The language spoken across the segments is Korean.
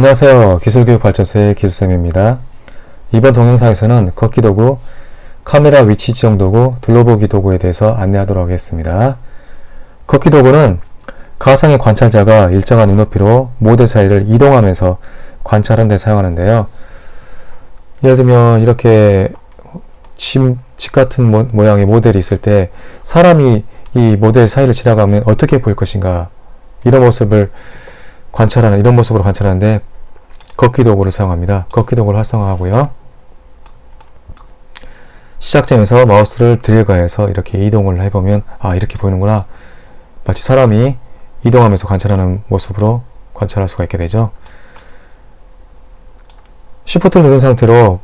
안녕하세요. 기술교육 발전소의 기술쌤입니다. 이번 동영상에서는 걷기 도구, 카메라 위치 지정 도구, 둘러보기 도구에 대해서 안내하도록 하겠습니다. 걷기 도구는 가상의 관찰자가 일정한 눈높이로 모델 사이를 이동하면서 관찰하는 데 사용하는데요. 예를 들면 이렇게 집, 집 같은 모, 모양의 모델이 있을 때 사람이 이 모델 사이를 지나가면 어떻게 보일 것인가 이런 모습을 관찰하는 이런 모습으로 관찰하는데 걷기 도구를 사용합니다. 걷기 도구를 활성화하고요. 시작점에서 마우스를 드래그해서 이렇게 이동을 해보면 아 이렇게 보이는구나 마치 사람이 이동하면서 관찰하는 모습으로 관찰할 수가 있게 되죠. Shift를 누른 상태로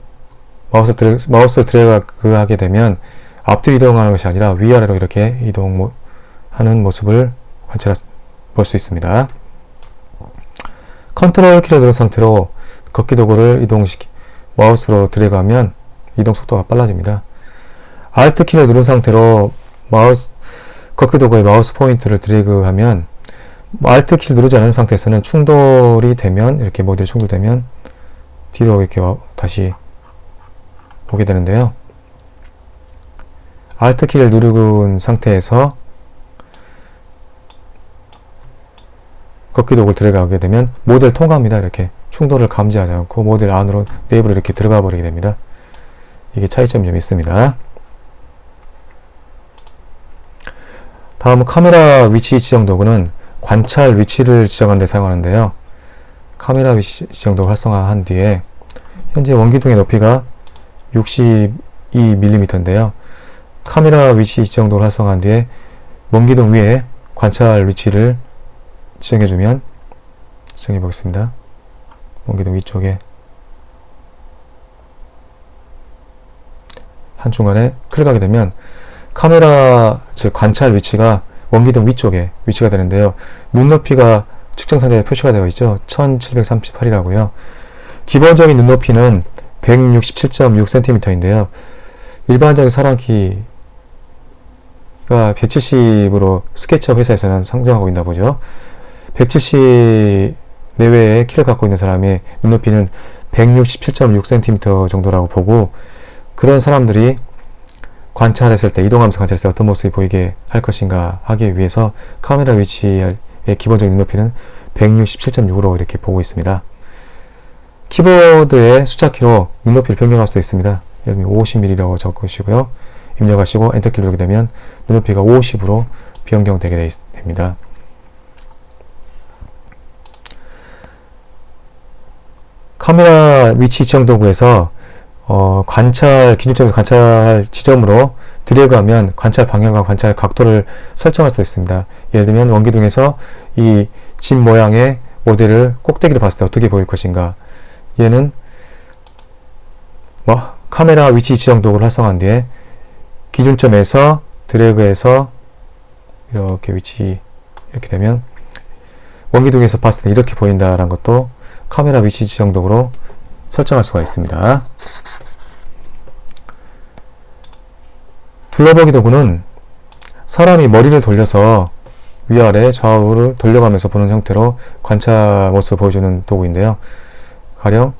마우스 드래, 마우스를 드래그하게 되면 앞뒤로 이동하는 것이 아니라 위아래로 이렇게 이동하는 모습을 관찰할 볼 수 있습니다. 컨트롤 키를 누른 상태로 걷기 도구를 이동시키 마우스로 드래그하면 이동 속도가 빨라집니다. Alt 키를 누른 상태로 마우스 걷기 도구의 마우스 포인트를 드래그하면 Alt 키를 누르지 않은 상태에서는 충돌이 되면 이렇게 모델이 충돌되면 뒤로 이렇게 다시 보게 되는데요. Alt 키를 누른 상태에서 걷기 도구를 들어가게 되면 모델 통과합니다. 이렇게 충돌을 감지하지 않고 모델 안으로 내부로 이렇게 들어가 버리게 됩니다. 이게 차이점이 좀 있습니다. 다음은 카메라 위치 지정 도구는 관찰 위치를 지정하는 데 사용하는데요. 카메라 위치 지정 도구 활성화한 뒤에 현재 원기둥의 높이가 62mm인데요. 카메라 위치 지정 도구를 활성화한 뒤에 원기둥 위에 관찰 위치를 지정해주면 지정해 보겠습니다. 원기둥 위쪽에 한중간에 클릭하게 되면 카메라 즉 관찰 위치가 원기둥 위쪽에 위치가 되는데요. 눈높이가 측정상자에 표시가 되어 있죠. 1738이라고요. 기본적인 눈높이는 167.6cm인데요. 일반적인 사람 키 가 170으로 스케치업 회사에서는 상정하고 있나 보죠. 170 내외의 키를 갖고 있는 사람의 눈높이는 167.6cm 정도라고 보고 그런 사람들이 관찰했을 때 이동하면서 관찰했을 때 어떤 모습이 보이게 할 것인가 하기 위해서 카메라 위치의 기본적인 눈높이는 167.6으로 이렇게 보고 있습니다. 키보드의 숫자키로 눈높이를 변경할 수도 있습니다. 예를 들면 50mm라고 적으시고요. 입력하시고 엔터키를 누르게 되면 눈높이가 50으로 변경되게 됩니다. 카메라 위치 지정 도구에서 어, 관찰 기준점에서 관찰 지점으로 드래그하면 관찰 방향과 관찰 각도를 설정할 수 있습니다. 예를 들면 원기둥에서 이 집 모양의 모델을 꼭대기로 봤을 때 어떻게 보일 것인가. 얘는 뭐 카메라 위치 지정 도구를 활성화한 뒤에 기준점에서 드래그해서 이렇게 위치 이렇게 되면 원기둥에서 봤을 때 이렇게 보인다라는 것도 카메라 위치 지정 도구로 설정할 수가 있습니다. 둘러보기 도구는 사람이 머리를 돌려서 위아래 좌우를 돌려가면서 보는 형태로 관찰 모습을 보여주는 도구인데요. 가령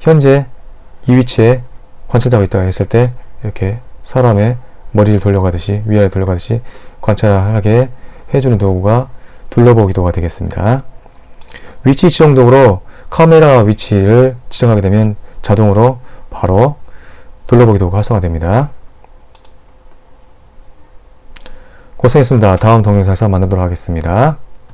현재 이 위치에 관찰자가 있다고 했을 때 이렇게 사람의 머리를 돌려가듯이 위아래 돌려가듯이 관찰하게 해주는 도구가 둘러보기 도구가 되겠습니다. 위치 지정 도구로 카메라 위치를 지정하게 되면 자동으로 바로 둘러보기 도구가 활성화됩니다. 고생했습니다. 다음 동영상에서 만나도록 하겠습니다.